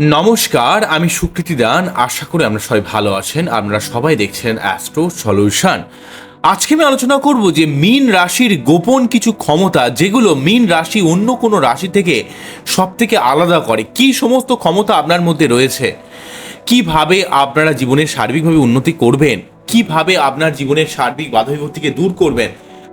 নমস্কার, আমি সুকৃতি দান। আশা করি আমরা সবাই ভালো আছেন। আপনারা সবাই দেখছেন অ্যাস্ট্রো সলিউশন আজকে আমি আলোচনা করব যে মীন রাশির গোপন কিছু ক্ষমতা, যেগুলো মীন রাশি অন্য কোনো রাশি থেকে সব থেকে আলাদা করে। কি সমস্ত ক্ষমতা আপনার মধ্যে রয়েছে? কীভাবে আপনারা জীবনের সার্বিকভাবে উন্নতি করবেন? কীভাবে আপনার জীবনের সার্বিক বাধা বিপত্তিকে দূর করবেন?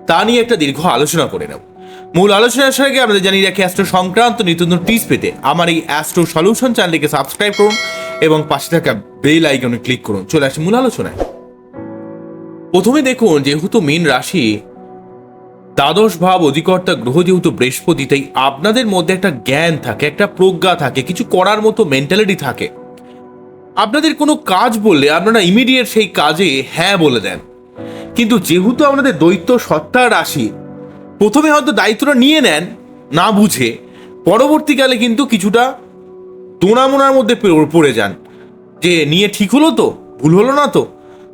তা নিয়ে একটা দীর্ঘ আলোচনা করে নেব। মূল আলোচনার আগে আমাদের জানিয়ে রাখি অ্যাস্ট্রো সংক্রান্ত নিত্য টিপস পেতে আমার এই অ্যাস্ট্রো সলিউশন চ্যানেলকে সাবস্ক্রাইব করুন এবং পাশে থাকা বেল আইকনে ক্লিক করুন। চলে আসি মূল আলোচনায়। প্রথমে দেখুন, যেহেতু মীন রাশি দ্বাদশ ভাব অধিকর্তা গ্রহ যেহেতু বৃহস্পতি, তাই আপনাদের মধ্যে একটা জ্ঞান থাকে, একটা প্রজ্ঞা থাকে, কিছু করার মতো মেন্টালিটি থাকে। আপনাদের কোনো কাজ বললে, আপনারা ইমিডিয়েট সেই কাজে হ্যাঁ বলে দেন। কিন্তু যেহেতু আপনাদের দৈত্য সত্তার রাশি প্রথমে হয়তো দায়িত্বটা নিয়ে নেন, না বুঝে, পরবর্তীকালে কিন্তু কিছুটা দোনামোনার মধ্যে পড়ে যান, যে নিয়ে ঠিক হলো তো, ভুল হলো না তো।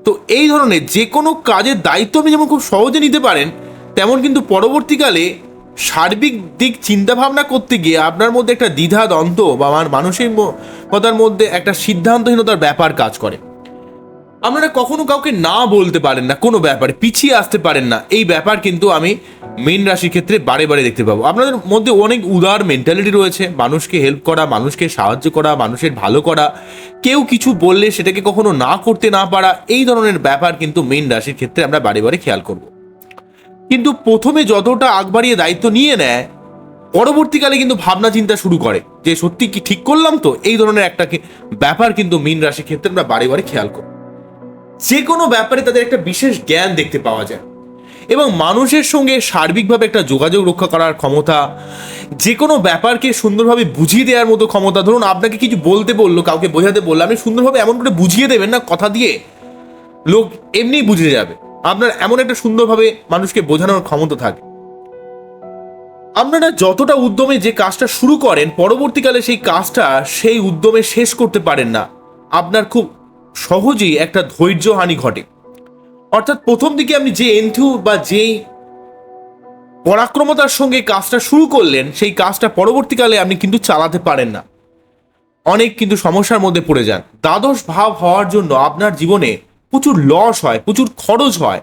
তো এই ধরনের যে কোনো কাজের দায়িত্ব আপনি যেমন খুব সহজে নিতে পারেন, তেমন কিন্তু পরবর্তীকালে সার্বিক দিক চিন্তা ভাবনা করতে গিয়ে আপনার মধ্যে একটা দ্বিধা দ্বন্দ্ব বা আমার মানসিকতার মধ্যে একটা সিদ্ধান্তহীনতার ব্যাপার কাজ করে। আপনারা কখনো কাউকে না বলতে পারেন না, কোনো ব্যাপারে, পিছিয়ে আসতে পারেন না। এই ব্যাপার কিন্তু আমি মেন রাশির ক্ষেত্রে বারে বারে দেখতে পাবো। আপনাদের মধ্যে অনেক উদার মেন্টালিটি রয়েছে, মানুষকে হেল্প করা, মানুষকে সাহায্য করা, মানুষের ভালো করা। কেউ কিছু বললে সেটাকে কখনো না করতে না পারা, এই ধরনের ব্যাপার কিন্তু মেন রাশির ক্ষেত্রে আমরা বারে বারে খেয়াল করব। কিন্তু প্রথমে যতটা আগ বাড়িয়ে দায়িত্ব নিয়ে নেয়, পরবর্তীকালে কিন্তু ভাবনা চিন্তা শুরু করে যে সত্যি কি ঠিক করলাম তো? এই ধরনের একটা ব্যাপার কিন্তু মীন রাশির ক্ষেত্রে আমরা বারে বারে খেয়াল করি যে কোনো ব্যাপারে তাদের একটা বিশেষ জ্ঞান দেখতে পাওয়া যায়। এবং মানুষের সঙ্গে সার্বিকভাবে একটা যোগাযোগ রক্ষা করার ক্ষমতা যে কোনো ব্যাপারকে সুন্দরভাবে বুঝিয়ে দেওয়ার মতো ক্ষমতা, ধরুন আপনাকে কিছু বলতে বলল, কাউকে বোঝাতে বলল, আপনি সুন্দরভাবে এমন করে বুঝিয়ে দেবেন না, কথা দিয়ে লোক এমনিই বুঝে যাবে। আপনার এমন একটা সুন্দরভাবে মানুষকে বোঝানোর ক্ষমতা থাকে। আপনারা যতটা উদ্যমে যে কাজটা শুরু করেন, পরবর্তীকালে সেই কাজটা সেই উদ্যমে শেষ করতে পারেন না। আপনার খুব সহজেই একটা ধৈর্যহানি ঘটে। অর্থাৎ প্রথম দিকে আপনি যে এন্থু বা যেই পরাক্রমতার সঙ্গে কাজটা শুরু করলেন, সেই কাজটা পরবর্তীকালে আপনি কিন্তু চালাতে পারেন না। অনেক কিন্তু সমস্যার মধ্যে পড়ে যান। দ্বাদশ ভাব হওয়ার জন্য আপনার জীবনে প্রচুর লস হয়, প্রচুর খরচ হয়।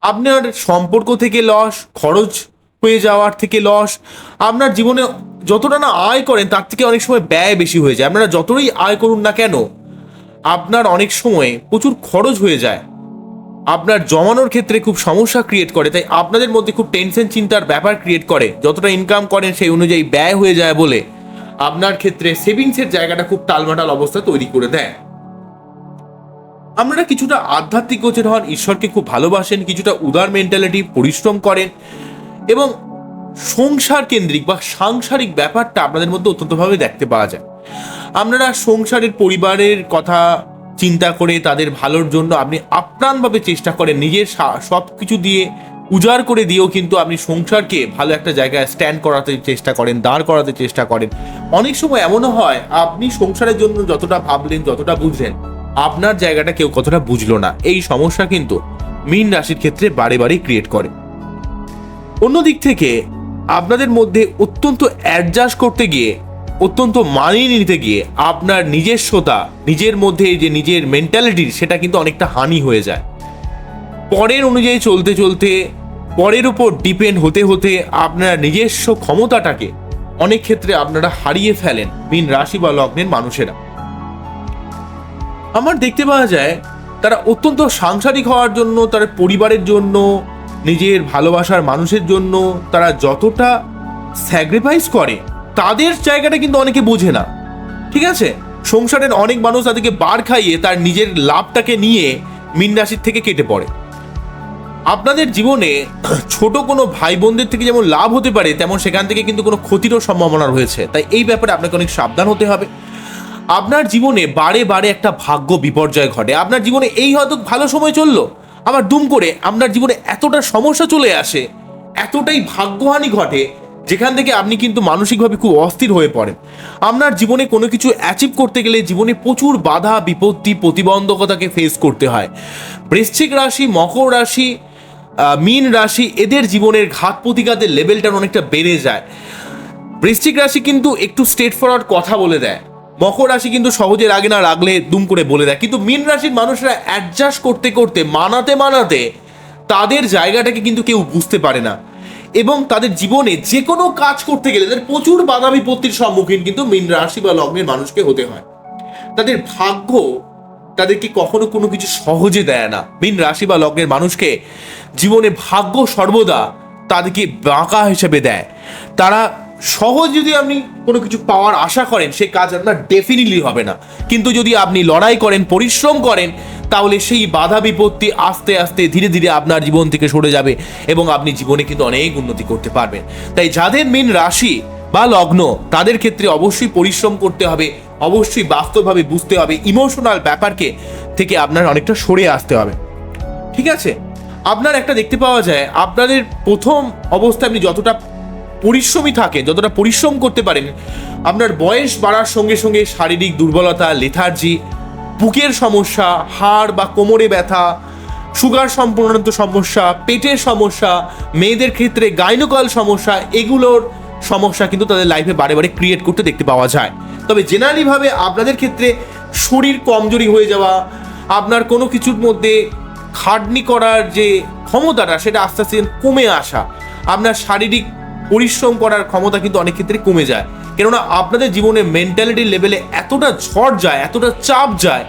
আপনার সম্পর্ক থেকে লস, খরচ হয়ে যাওয়ার থেকে লস, আপনার জীবনে যতটা না আয় করেন, তার থেকে অনেক সময় ব্যয় বেশি হয়ে যায়। আপনারা যতই আয় করুন না কেন আপনার অনেক সময় প্রচুর খরচ হয়ে যায়। আপনার জমানোর ক্ষেত্রে খুব সমস্যা ক্রিয়েট করে, তাই আপনাদের মধ্যে খুব টেনশন চিন্তার ব্যাপার ক্রিয়েট করে, যতটা ইনকাম করেন সেই অনুযায়ী ব্যয় হয়ে যায় বলে আপনার ক্ষেত্রে সেভিংসের জায়গাটা খুব টালমাটাল অবস্থা তৈরি করে দেয়। আপনারা কিছুটা আধ্যাত্মিক গোচর হন ঈশ্বরকে খুব ভালোবাসেন, কিছুটা উদার মেন্টালিটি পরিশ্রম করেন এবং সংসার কেন্দ্রিক বা সাংসারিক ব্যাপারটা আপনাদের মধ্যে অত্যন্তভাবে দেখতে পাওয়া যায়। আপনারা সংসারের পরিবারের কথা চিন্তা করে তাদের ভালোর জন্য আপনি আপ্রাণভাবে চেষ্টা করেন নিজের সব কিছু দিয়ে উজাড় করে দিয়েও কিন্তু আপনি সংসারকে ভালো একটা জায়গায় স্ট্যান্ড করাতে চেষ্টা করেন, দাঁড় করাতে চেষ্টা করেন। অনেক সময় এমনও হয়, আপনি সংসারের জন্য যতটা ভাবলেন, যতটা বুঝলেন, আপনার জায়গাটা কেউ কতটা বুঝলো না। এই সমস্যা কিন্তু মীন রাশির ক্ষেত্রে বারে বারে ক্রিয়েট করে। অন্যদিক থেকে আপনাদের মধ্যে অত্যন্ত অ্যাডজাস্ট করতে গিয়ে অত্যন্ত মানিয়ে নিতে গিয়ে আপনার নিজস্বতা নিজের মধ্যে যে নিজের মেন্টালিটির সেটা কিন্তু অনেকটা হানি হয়ে যায়। পরের অনুযায়ী চলতে চলতে, পরের উপর ডিপেন্ড হতে হতে আপনার নিজস্ব ক্ষমতাটাকে অনেক ক্ষেত্রে আপনারা হারিয়ে ফেলেন মীন রাশি বা লগ্নের মানুষেরা। আমার দেখতে পাওয়া যায়, তারা অত্যন্ত সাংসারিক হওয়ার জন্য তার পরিবারের জন্য, নিজের ভালোবাসার মানুষের জন্য, তারা যতটা স্যাক্রিফাইস করে তাদের জায়গাটা কিন্তু অনেকে বোঝে না। ঠিক আছে? সংসারের অনেক মানুষ তাদেরকে বার খাইয়ে তার নিজের লাভটাকে নিয়ে মীন রাশির থেকে কেটে পড়ে। আপনাদের জীবনে ছোট কোনো ভাই বোনদের থেকে যেমন লাভ হতে পারে, তেমন সেখান থেকে কিন্তু কোনো ক্ষতিরও সম্ভাবনা রয়েছে। তাই এই ব্যাপারে আপনাকে অনেক সাবধান হতে হবে। আপনার জীবনে বারে বারে একটা ভাগ্য বিপর্যয় ঘটে। আপনার জীবনে এই হয়তো ভালো সময় চলল, আবার দুম করে আপনার জীবনে এতটা সমস্যা চলে আসে, এতটাই ভাগ্যহানি ঘটে যেখান থেকে আপনি কিন্তু মানসিকভাবে খুব অস্থির হয়ে পড়েন। আপনার জীবনে কোনো কিছু অ্যাচিভ করতে গেলে জীবনে প্রচুর বাধা, বিপত্তি, প্রতিবন্ধকতাকে ফেস করতে হয়। বৃশ্চিক রাশি, মকর রাশি মীন রাশি, এদের জীবনের ঘাত প্রতিঘাতের লেভেলটা অনেকটা বেড়ে যায়। বৃশ্চিক রাশি কিন্তু একটু স্টেট ফরওয়ার্ড কথা বলে দেয়। মকর রাশি কিন্তু সহজে রাগে না রাগলে দুম করে বলে দেয়। কিন্তু মীন রাশির মানুষরা অ্যাডজাস্ট করতে করতে, মানাতে মানাতে তাদের জায়গাটাকে কিন্তু কেউ বুঝতে পারে না। এবং তাদের জীবনে যে কোনো কাজ করতে গেলে তাদের প্রচুর বাধা বিপত্তির সম্মুখীন কিন্তু মীন রাশি বা লগ্নের মানুষকে হতে হয়। তাদের ভাগ্য তাদেরকে কখনো কোনো কিছু সহজে দেয় না। মীন রাশি বা লগ্নের মানুষকে জীবনে ভাগ্য সর্বদা তাদেরকে বাঁকা হিসেবে দেয়। তারা সহজ যদি আপনি কোনো কিছু পাওয়ার আশা করেন সে কাজ আপনার ডেফিনেটলি হবে না। কিন্তু যদি আপনি লড়াই করেন, পরিশ্রম করেন, তাহলে সেই বাধা বিপত্তি আস্তে আস্তে ধীরে ধীরে আপনার জীবন থেকে সরে যাবে এবং আপনি জীবনে কিন্তু অনেক উন্নতি করতে পারবেন। তাই যাদের মেন রাশি বা লগ্ন, তাদের ক্ষেত্রে অবশ্যই পরিশ্রম করতে হবে, অবশ্যই বাস্তবভাবে বুঝতে হবে ইমোশনাল ব্যাপারকে থেকে আপনার অনেকটা সরে আসতে হবে। ঠিক আছে? আপনার একটা দেখতে পাওয়া যায়, আপনাদের প্রথম অবস্থায় আপনি যতটা পরিশ্রমী থাকে যতটা পরিশ্রম করতে পারেন। আপনার বয়স বাড়ার সঙ্গে সঙ্গে শারীরিক দুর্বলতা লেথার্জি বুকের সমস্যা, হাড় বা কোমরে ব্যথা সুগার সম্পর্কিত সমস্যা, পেটের সমস্যা, মেয়েদের ক্ষেত্রে গাইনোকাল সমস্যা, এগুলোর সমস্যা কিন্তু তাদের লাইফে বারে বারে ক্রিয়েট করতে দেখতে পাওয়া যায়। তবে জেনারেলিভাবে আপনাদের ক্ষেত্রে শরীর কমজোরি হয়ে যাওয়া, আপনার কোনো কিছুর মধ্যে খাটনি করার যে ক্ষমতাটা, সেটা আস্তে আস্তে কমে আসা, আপনার শারীরিক পরিশ্রম করার ক্ষমতা কিন্তু অনেক ক্ষেত্রে কমে যায়। কেননা আপনাদের জীবনে মেন্টালিটি লেভেলে এতটা ঝড় যায়, এতটা চাপ যায়,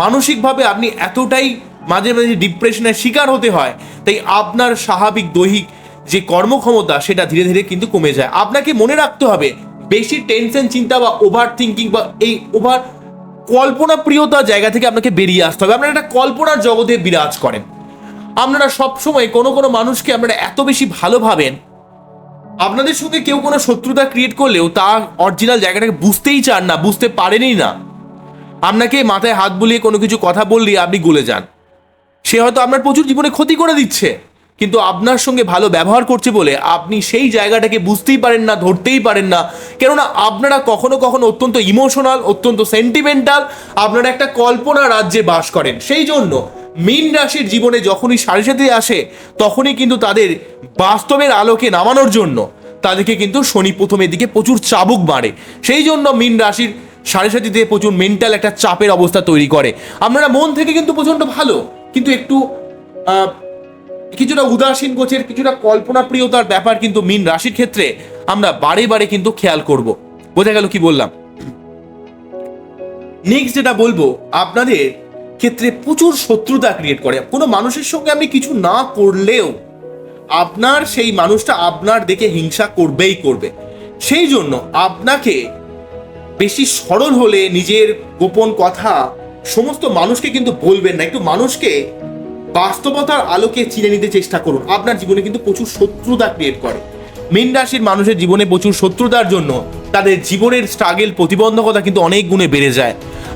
মানসিকভাবে আপনি এতটাই মাঝে মাঝে ডিপ্রেশনের শিকার হতে হয়, তাই আপনার স্বাভাবিক দৈহিক যে কর্মক্ষমতা সেটা ধীরে ধীরে কিন্তু কমে যায়। আপনাকে মনে রাখতে হবে, বেশি টেনশন চিন্তা বা ওভার থিঙ্কিং বা এই ওভার কল্পনা প্রিয়তা জায়গা থেকে আপনাকে বেরিয়ে আসতে হবে। আপনারা একটা কল্পনার জগতে বিরাজ করেন। আপনারা সবসময় কোনো কোনো মানুষকে আপনারা এত বেশি ভালো ভাবেন আপনাদের সঙ্গে কেউ কোনো শত্রুতা ক্রিয়েট করলেও তার অরিজিনাল জায়গাটাকে বুঝতেই চান না, বুঝতে পারেনই না। আপনাকে মাথায় হাত বুলিয়ে কোনো কিছু কথা বললে আপনি গলে যান। সে হয়তো আপনার প্রচুর জীবনে ক্ষতি করে দিচ্ছে, কিন্তু আপনার সঙ্গে ভালো ব্যবহার করছে বলে আপনি সেই জায়গাটাকে বুঝতেই পারেন না, ধরতেই পারেন না। কেননা আপনারা কখনো কখনো অত্যন্ত ইমোশনাল অত্যন্ত সেন্টিমেন্টাল আপনারা একটা কল্পনা রাজ্যে বাস করেন। সেই জন্য মীন রাশির জীবনে যখনই সাড়ে সাথে আসে, তখনই কিন্তু তাদের বাস্তবের আলোকে নামানোর জন্য তাদেরকে কিন্তু শনি প্রথমের দিকে প্রচুর চাবুক বাড়ে। সেই জন্য মীন রাশির সাড়ে সাথীতে প্রচুর মেন্টাল একটা চাপের অবস্থা তৈরি করে। আপনারা মন থেকে কিন্তু প্রচণ্ড ভালো, কিন্তু একটু কিছুটা উদাসীন গোছের, কিছুটা কল্পনা প্রিয়তার ব্যাপার কিন্তু মীন রাশির ক্ষেত্রে আমরা বারে বারে কিন্তু খেয়াল করব। বোঝা গেল কি বললাম? নেক্সট যেটা বলব, আপনাদের ক্ষেত্রে প্রচুর শত্রুতা ক্রিয়েট করে। কোনো মানুষের সঙ্গে আপনি কিছু না করলেও আপনার সেই মানুষটা আপনার দেখে হিংসা করবেই করবে। সেই জন্য আপনাকে বেশি সরল হলে নিজের গোপন কথা সমস্ত মানুষকে কিন্তু বলবেন না। একটু মানুষকে বাস্তবতার আলোকে চিনে নিতে চেষ্টা করুন। আপনার জীবনে কিন্তু প্রচুর শত্রুতা ক্রিয়েট করে। মীন রাশির মানুষের জীবনে প্রচুর শত্রুতার জন্য তাদের জীবনের স্ট্রাগেল প্রতিবন্ধকতা কিন্তু অনেক গুণে বেড়ে যায়।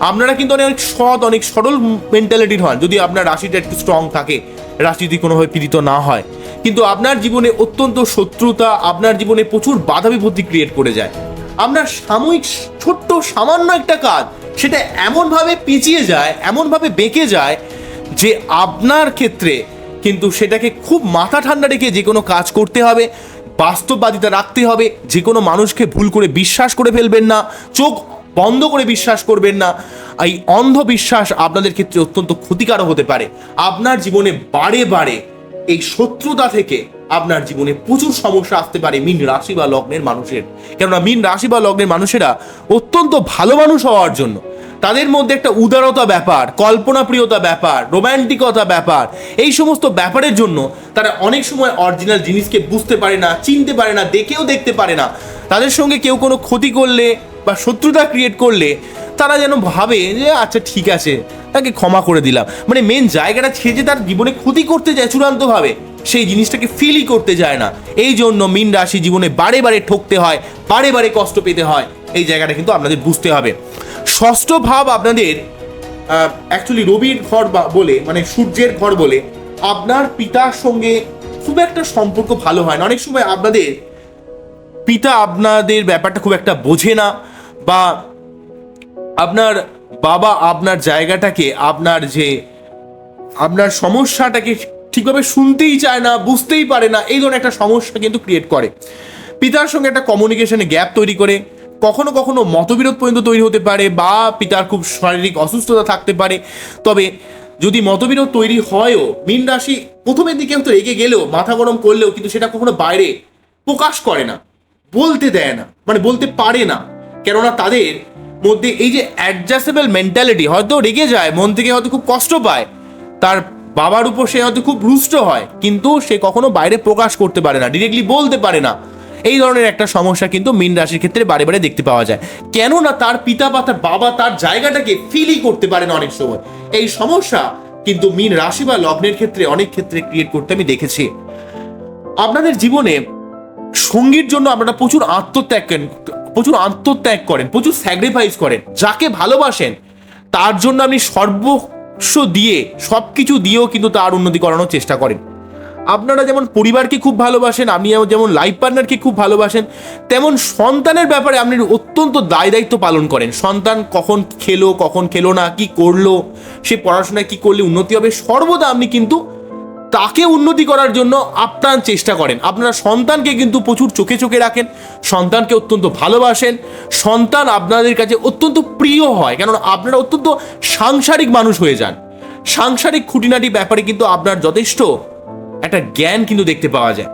আপনারা কিন্তু অনেক সৎ, অনেক সরল মেন্টালিটির হন, যদি আপনার রাশিটা একটু স্ট্রং থাকে, রাশি যদি কোনোভাবে পীড়িত না হয়। কিন্তু আপনার জীবনে অত্যন্ত শত্রুতা, আপনার জীবনে প্রচুর বাধা বিপত্তি ক্রিয়েট করে যায়। আপনার সাময়িক ছোট্ট, সামান্য একটা কাজ, সেটা এমনভাবে পিছিয়ে যায়, এমনভাবে বেঁকে যায়, যে আপনার ক্ষেত্রে কিন্তু সেটাকে খুব মাথা ঠান্ডা রেখে যে কোনো কাজ করতে হবে, বাস্তববাদিতা রাখতে হবে, যে কোনো মানুষকে ভুল করে বিশ্বাস করে ফেলবেন না, চোখ বন্ধ করে বিশ্বাস করবেন না। এই অন্ধবিশ্বাস আপনাদের ক্ষেত্রে অত্যন্ত ক্ষতিকারক হতে পারে। আপনার জীবনে বারে বারে এই শত্রুতা থেকে আপনার জীবনে প্রচুর সমস্যা আসতে পারে মিন রাশি বা লগ্নের মানুষের। কেননা মিন রাশি বা লগ্নের মানুষেরা অত্যন্ত ভালো মানুষ হওয়ার জন্য। তাদের মধ্যে একটা উদারতা ব্যাপার, কল্পনাপ্রিয়তা ব্যাপার, রোম্যান্টিকতা ব্যাপার, এই সমস্ত ব্যাপারের জন্য তারা অনেক সময় অরিজিনাল জিনিসকে বুঝতে পারে না, চিনতে পারে না, দেখেও দেখতে পারে না। তাদের সঙ্গে কেউ কোনো ক্ষতি করলে বা শত্রুতা ক্রিয়েট করলে তারা যেন ভাবে যে আচ্ছা ঠিক আছে। তাকে ক্ষমা করে দিলাম। মানে মেন জায়গাটা ছেড়ে তার জীবনে ক্ষতি করতে যায় চূড়ান্তভাবে, সেই জিনিসটাকে ফিলই করতে যায় না। এই জন্য মিন রাশি জীবনে বারে বারে ঠকতে হয়, বারে বারে কষ্ট পেতে হয়। এই জায়গাটা কিন্তু আপনাদের বুঝতে হবে। ষষ্ঠ ভাব আপনাদের অ্যাকচুয়ালি রবির ঘর বলে মানে সূর্যের ঘর বলে, আপনার পিতার সঙ্গে খুব একটা সম্পর্ক ভালো হয় না। অনেক সময় আপনাদের পিতা আপনাদের ব্যাপারটা খুব একটা বোঝে না। বা আপনার বাবা আপনার জায়গাটাকে, আপনার যে, আপনার সমস্যাটাকে ঠিকভাবে শুনতেই চায় না, বুঝতেই পারে না, এই ধরনের একটা সমস্যা কিন্তু ক্রিয়েট করে। পিতার সঙ্গে একটা কমিউনিকেশনে গ্যাপ তৈরি করে। কখনো কখনো মতবিরোধ পর্যন্ত তৈরি হতে পারে বা পিতার খুব শারীরিক অসুস্থতা থাকতে পারে। তবে যদি মতবিরোধ তৈরি হয়ও, মীন রাশি প্রথমের দিকে হয়তো রেগে গেলেও, মাথা গরম করলেও কিন্তু সেটা কখনো বাইরে প্রকাশ করে না। বলতে দেয় না মানে বলতে পারে না। কেননা তাদের মধ্যে এই যে অ্যাডজাস্টেবল মেন্টালিটি হয়তো রেগে যায়, মন থেকে হয়তো খুব কষ্ট পায়, তার বাবার উপর সে হয়তো খুব রুষ্ট হয়, কিন্তু সে কখনো বাইরে প্রকাশ করতে পারে না ডিরেক্টলি বলতে পারে না। এই ধরনের একটা সমস্যা কিন্তু মীন রাশির ক্ষেত্রে বারে বারে দেখতে পাওয়া যায়। কেননা তার পিতা বা তার বাবা তার জায়গাটাকে ফিলই করতে পারে না অনেক সময়। এই সমস্যা কিন্তু মীন রাশি বা লগ্নের ক্ষেত্রে, অনেক ক্ষেত্রে ক্রিয়েট করতে আমি দেখেছি। আপনাদের জীবনে সঙ্গীর জন্য আপনারা প্রচুর আত্মত্যাগ প্রচুর আত্মত্যাগ করেন, প্রচুর স্যাক্রিফাইস করেন, যাকে ভালোবাসেন, তার জন্য আপনি সর্বস্ব দিয়ে সব কিছু দিয়েও কিন্তু তার উন্নতি করানোর চেষ্টা করেন। আপনারা যেমন পরিবারকে খুব ভালোবাসেন আপনি যেমন লাইফ পার্টনারকে খুব ভালোবাসেন, তেমন সন্তানের ব্যাপারে আপনি অত্যন্ত দায় দায়িত্ব পালন করেন। সন্তান কখন খেলো কখন খেলো না, কি করল, সে পড়াশোনায় কি করলে উন্নতি হবে, সর্বদা আপনি কিন্তু তাকে উন্নতি করার জন্য আপ্রাণ চেষ্টা করেন। আপনারা সন্তানকে কিন্তু প্রচুর চোখে চোখে রাখেন, সন্তানকে অত্যন্ত ভালোবাসেন। সন্তান আপনাদের কাছে অত্যন্ত প্রিয় হয়, কেননা আপনারা অত্যন্ত সাংসারিক মানুষ হয়ে যান। সাংসারিক খুঁটিনাটি ব্যাপারে কিন্তু আপনার যথেষ্ট একটা জ্ঞান কিন্তু দেখতে পাওয়া যায়।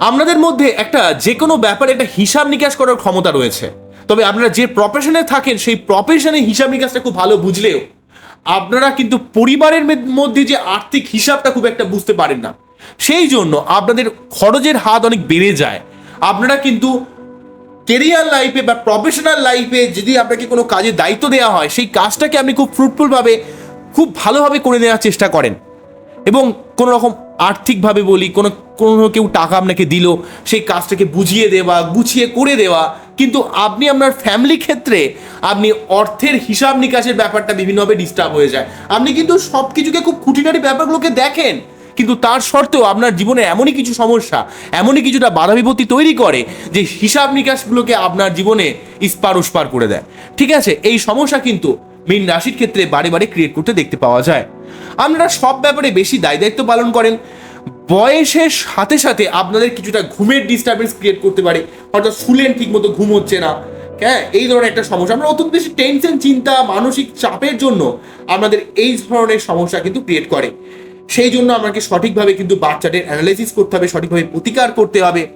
আপনাদের মধ্যে একটা যে কোনো ব্যাপারে একটা হিসাব নিকাশ করার ক্ষমতা রয়েছে। তবে আপনারা যে প্রফেশনে থাকেন, সেই প্রফেশনে হিসাব নিকাশটা খুব ভালো বুঝলেও আপনারা কিন্তু পরিবারের মধ্যে যে আর্থিক হিসাবটা খুব একটা বুঝতে পারেন না। সেই জন্য আপনাদের খরচের হাত অনেক বেড়ে যায়। আপনারা কিন্তু কেরিয়ার লাইফে বা প্রফেশনাল লাইফে যদি আপনাকে কোনো কাজের দায়িত্ব দেওয়া হয়, সেই কাজটাকে আপনি খুব ফ্রুটফুলভাবে খুব ভালোভাবে করে নেওয়ার চেষ্টা করেন। এবং কোনো রকম আর্থিকভাবে বলি, কোনো কোনো কেউ টাকা আপনাকে দিল, সেই কাজটাকে বুঝিয়ে দেওয়া, গুছিয়ে করে দেওয়া কিন্তু আপনি আপনার ফ্যামিলি ক্ষেত্রে আপনি অর্থের হিসাব নিকাশের ব্যাপারটা বিভিন্নভাবে ডিস্টার্ব হয়ে যায়। আপনি কিন্তু সব কিছুকে খুব খুঁটিনাটি ব্যাপারগুলোকে দেখেন, কিন্তু তার সত্ত্বেও আপনার জীবনে এমনই কিছু সমস্যা, এমনই কিছুটা বাধা বিপত্তি তৈরি করে যে হিসাব নিকাশগুলোকে আপনার জীবনে ইস্পার উস্পার করে দেয়। ঠিক আছে? এই সমস্যা কিন্তু মীন রাশির ক্ষেত্রে বারে বারে ক্রিয়েট করতে দেখতে পাওয়া যায়। আপনারা সব ব্যাপারে বেশি দায় দায়িত্ব পালন করেন বয়সের সাথে সাথে আপনাদের কিছুটা ঘুমের ডিস্টারবেন্স ক্রিয়েট করতে পারে। হয়তো শুলেন ঠিক মতো ঘুম হচ্ছে না। হ্যাঁ এই ধরনের একটা সমস্যা। আমরা অত্যন্ত বেশি টেনশন চিন্তা, মানসিক চাপের জন্য আমাদের এই ধরনের সমস্যা কিন্তু ক্রিয়েট করে। সেই জন্য আমাকে সঠিকভাবে কিন্তু বাচ্চাদের অ্যানালাইসিস করতে হবে, সঠিকভাবে প্রতিকার করতে হবে।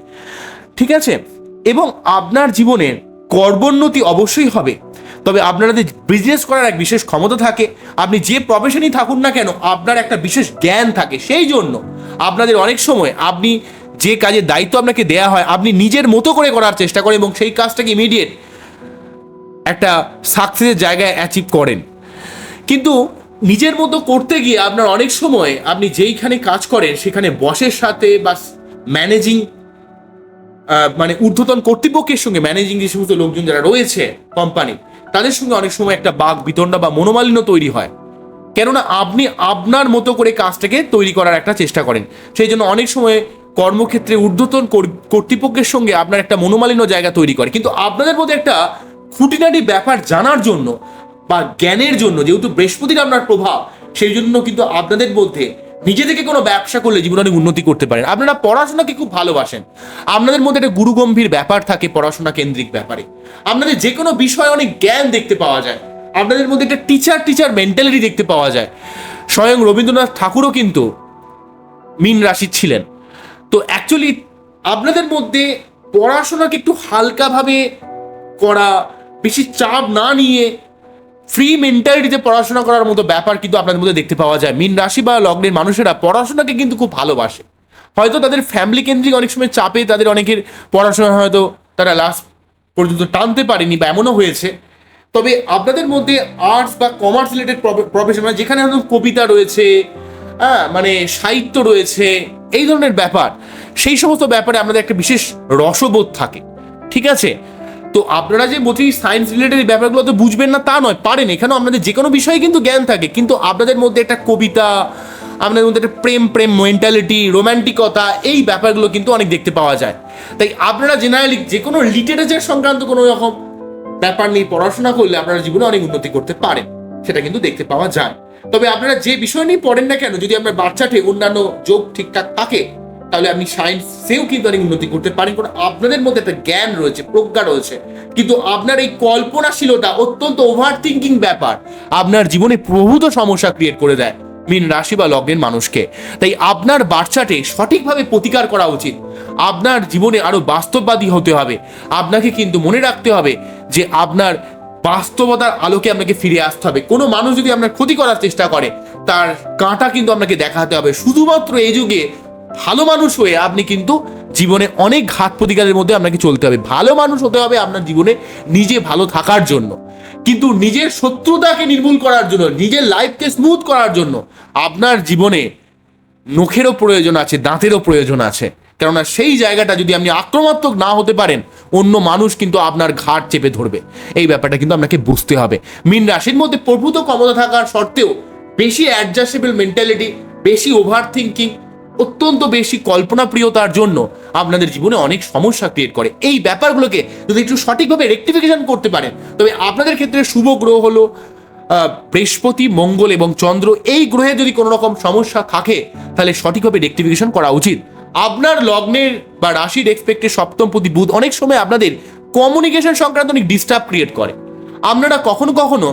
ঠিক আছে? এবং আপনার জীবনে কর্মোন্নতি অবশ্যই হবে। তবে আপনাদের বিজনেস করার এক বিশেষ ক্ষমতা থাকে, আপনি যে প্রফেশনই থাকুন না কেন, আপনার একটা বিশেষ জ্ঞান থাকে। সেই জন্য আপনাদের অনেক সময় আপনি যে কাজের দায়িত্ব আপনাকে দেয়া হয়, আপনি নিজের মতো করে করার চেষ্টা করেন এবং সেই কাজটাকে ইমিডিয়েট একটা সাকসেসের জায়গায় অ্যাচিভ করেন। কিন্তু নিজের মতো করতে গিয়ে আপনার অনেক সময় আপনি যেইখানে কাজ করেন, সেখানে বসের সাথে বা ম্যানেজিং মানে ঊর্ধ্বতন কর্তৃপক্ষের সঙ্গে ম্যানেজিং যে সমস্ত লোকজন যারা রয়েছে কোম্পানি তাদের সঙ্গে অনেক সময় একটা বাঘ বিতণ্ডা বা মনোমালিন্য তৈরি হয়। কেননা আপনি আপনার মতো করে কাজটাকে তৈরি করার একটা চেষ্টা করেন। সেই জন্য অনেক সময় কর্মক্ষেত্রে ঊর্ধ্বতন কর্তৃপক্ষের সঙ্গে আপনার একটা মনোমালিন্য জায়গা তৈরি করে। কিন্তু আপনাদের মধ্যে একটা খুঁটিনাটি ব্যাপার জানার জন্য বা জ্ঞানের জন্য, যেহেতু বৃহস্পতির আপনার প্রভাব, সেই জন্য কিন্তু আপনাদের মধ্যে নিজে থেকে কোনো ব্যবসা করলে জীবনে অনেক উন্নতি করতে পারেন। আপনারা পড়াশোনাকে খুব ভালোবাসেন। আপনাদের মধ্যে একটা গুরুগম্ভীর ব্যাপার থাকে পড়াশোনা কেন্দ্রিক ব্যাপারে। আপনাদের যে কোনো বিষয়ে অনেক জ্ঞান দেখতে পাওয়া যায়। আপনাদের মধ্যে একটা টিচার টিচার মেন্টালিটি দেখতে পাওয়া যায়। স্বয়ং রবীন্দ্রনাথ ঠাকুরও কিন্তু মীন রাশি ছিলেন। তো অ্যাকচুয়ালি আপনাদের মধ্যে পড়াশোনাকে একটু হালকাভাবে করা, বেশি চাপ না নিয়ে ফ্রি মেন্টালিটিতে পড়াশোনা করার মতো ব্যাপার কিন্তু আপনাদের মধ্যে দেখতে পাওয়া যায়। মীন রাশি বা লগ্নের মানুষেরা পড়াশোনাকে কিন্তু খুব ভালোবাসে। হয়তো তাদের ফ্যামিলি কেন্দ্রিক অনেক সময় চাপে তাদের অনেকের পড়াশোনা হয়তো তারা লাস্ট পর্যন্ত টানতে পারেনি বা এমনও হয়েছে। তবে আপনাদের মধ্যে আর্টস বা কমার্স রিলেটেড প্রফেশন মানে যেখানে হয়তো কবিতা রয়েছে হ্যাঁ মানে সাহিত্য রয়েছে, এই ধরনের ব্যাপার। সেই সমস্ত ব্যাপারে আপনাদের একটা বিশেষ রসবোধ থাকে। ঠিক আছে? তো আপনারা যে বলছি সায়েন্স রিলেটেড ব্যাপারগুলো তো বুঝবেন না, তা নয়, পারেন। এখানেও আপনাদের যে কোনো বিষয়ে কিন্তু জ্ঞান থাকে, কিন্তু আপনাদের মধ্যে একটা কবিতা, আপনাদের মধ্যে একটা প্রেম প্রেম মেন্টালিটি রোম্যান্টিকতা এই ব্যাপারগুলো কিন্তু অনেক দেখতে পাওয়া যায়। তাই আপনারা জেনারেলি যে কোনো লিটারেচার সংক্রান্ত কোনো রকম ব্যাপার নিয়ে পড়াশোনা করলে আপনারা জীবনে অনেক উন্নতি করতে পারেন, সেটা কিন্তু দেখতে পাওয়া যায়। তবে আপনারা যে বিষয় নিয়ে পড়েন না কেন, যদি আপনার বাচ্চাটি অন্যান্য যোগ ঠিকঠাক থাকে তাহলে আপনি সায়েন্সেও কিন্তু অনেক উন্নতি করতে পারেন। কারণ আপনাদের মধ্যে একটা জ্ঞান রয়েছে, প্রজ্ঞা রয়েছে। কিন্তু আপনার এই কল্পনাশীলতা অত্যন্ত ওভার থিঙ্কিং ব্যাপার। আপনার জীবনে প্রভূত সমস্যা ক্রিয়েট করে দেয় মীন রাশি বা লগ্নের মানুষকে। তাই আপনার বাচ্চাটে সঠিকভাবে প্রতিকার করা উচিত। আপনার জীবনে আরও বাস্তববাদী হতে হবে। আপনাকে কিন্তু মনে রাখতে হবে যে আপনার বাস্তবতার আলোকে আপনাকে ফিরে আসতে হবে। কোনো মানুষ যদি আপনার ক্ষতি করার চেষ্টা করে, তার কাঁটা কিন্তু আপনাকে দেখাতে হবে। শুধুমাত্র এই যুগে ভালো মানুষ হয়ে আপনি কিন্তু জীবনে অনেক ঘাত প্রতিকারের মধ্যে আপনাকে চলতে হবে। ভালো মানুষ হতে হবে আপনার জীবনে নিজে ভালো থাকার জন্য। কিন্তু নিজের শত্রুতাকে নির্মূল করার জন্য, নিজের লাইফকে স্মুথ করার জন্য আপনার জীবনে নখেরও প্রয়োজন আছে, দাঁতেরও প্রয়োজন আছে। কেননা সেই জায়গাটা যদি আপনি আক্রমাত্মক না হতে পারেন, অন্য মানুষ কিন্তু আপনার ঘাট চেপে ধরবে। এই ব্যাপারটা কিন্তু আপনাকে বুঝতে হবে। মিন রাশির মধ্যে প্রভূত ক্ষমতা থাকার সত্ত্বেও বেশি অ্যাডজাস্টেবল মেন্টালিটি বেশি ওভার থিঙ্কিং অত্যন্ত বেশি কল্পনা প্রিয়তার জন্য আপনাদের জীবনে অনেক সমস্যা ক্রিয়েট করে। এই ব্যাপারগুলোকে যদি একটু সঠিকভাবে রেক্টিফিকেশন করতে পারেন, তবে আপনাদের ক্ষেত্রে শুভ গ্রহ হলো বৃহস্পতি, মঙ্গল এবং চন্দ্র। এই গ্রহে যদি কোনো রকম সমস্যা থাকে, তাহলে সঠিকভাবে রেক্টিফিকেশন করা উচিত। আপনার লগ্নের বা রাশির এক্সপেক্টে সপ্তম প্রতি বুধ অনেক সময় আপনাদের কমিউনিকেশন সংক্রান্ত অনেক ডিস্টার্ব ক্রিয়েট করে। আপনারা কখনো কখনো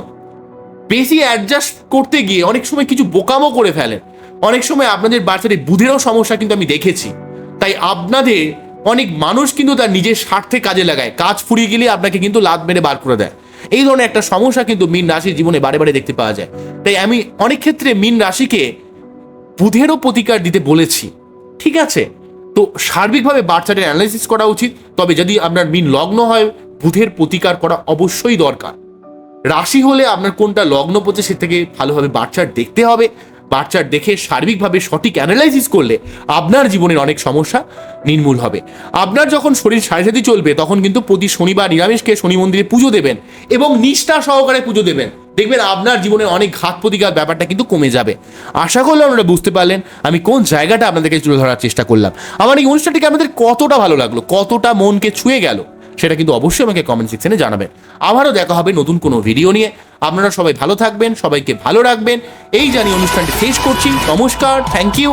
বেশি অ্যাডজাস্ট করতে গিয়ে অনেক সময় কিছু বোকামো করে ফেলেন। অনেক সময় আপনাদের বাচ্চাদের বুধেরও সমস্যা কিন্তু আমি দেখেছি। তাই আপনাদের অনেক মানুষ কিন্তু তার নিজের স্বার্থে কাজে লাগায়। কাজ ফুরিয়ে গেলে আপনাকে কিন্তু লাত মেরে বার করে দেয়। এই ধরনের একটা সমস্যা কিন্তু মিন রাশির জীবনে বারে বারে দেখতে পাওয়া যায়। তাই আমি অনেক ক্ষেত্রে মিন রাশিকে বুধেরও প্রতিকার দিতে বলেছি। ঠিক আছে? তো সার্বিকভাবে বাচ্চাটার অ্যানালাইসিস করা উচিত। তবে যদি আপনার মিন লগ্ন হয়, বুধের প্রতিকার করা অবশ্যই দরকার। রাশি হলে আপনার কোনটা লগ্ন পড়ছে, সে থেকে ভালোভাবে বাচ্চার দেখতে হবে। বাচ্চার দেখে সার্বিকভাবে সঠিক অ্যানালাইসিস করলে আপনার জীবনের অনেক সমস্যা নির্মূল হবে। আপনার যখন শরীর সাড়ে সাথে চলবে, তখন কিন্তু প্রতি শনিবার নিরামিষকে শনি মন্দিরে পুজো দেবেন এবং নিষ্ঠা সহকারে পুজো দেবেন। দেখবেন আপনার জীবনের অনেক ঘাত প্রতিঘাত ব্যাপারটা কিন্তু কমে যাবে। আশা করলাম আপনারা বুঝতে পারলেন আমি কোন জায়গাটা আপনাদেরকে তুলে ধরার চেষ্টা করলাম। আমার এই অনুষ্ঠানটিকে আপনাদের কতটা ভালো লাগল, কতটা মনকে ছুঁয়ে গেল সেটা কিন্তু অবশ্যই আমাকে কমেন্ট সেকশনে জানাবেন। আবারও দেখা হবে নতুন কোনো ভিডিও নিয়ে। আপনারা সবাই ভালো থাকবেন, সবাইকে ভালো রাখবেন। এই জানিয়ে অনুষ্ঠানটি শেষ করছি। নমস্কার থ্যাংক ইউ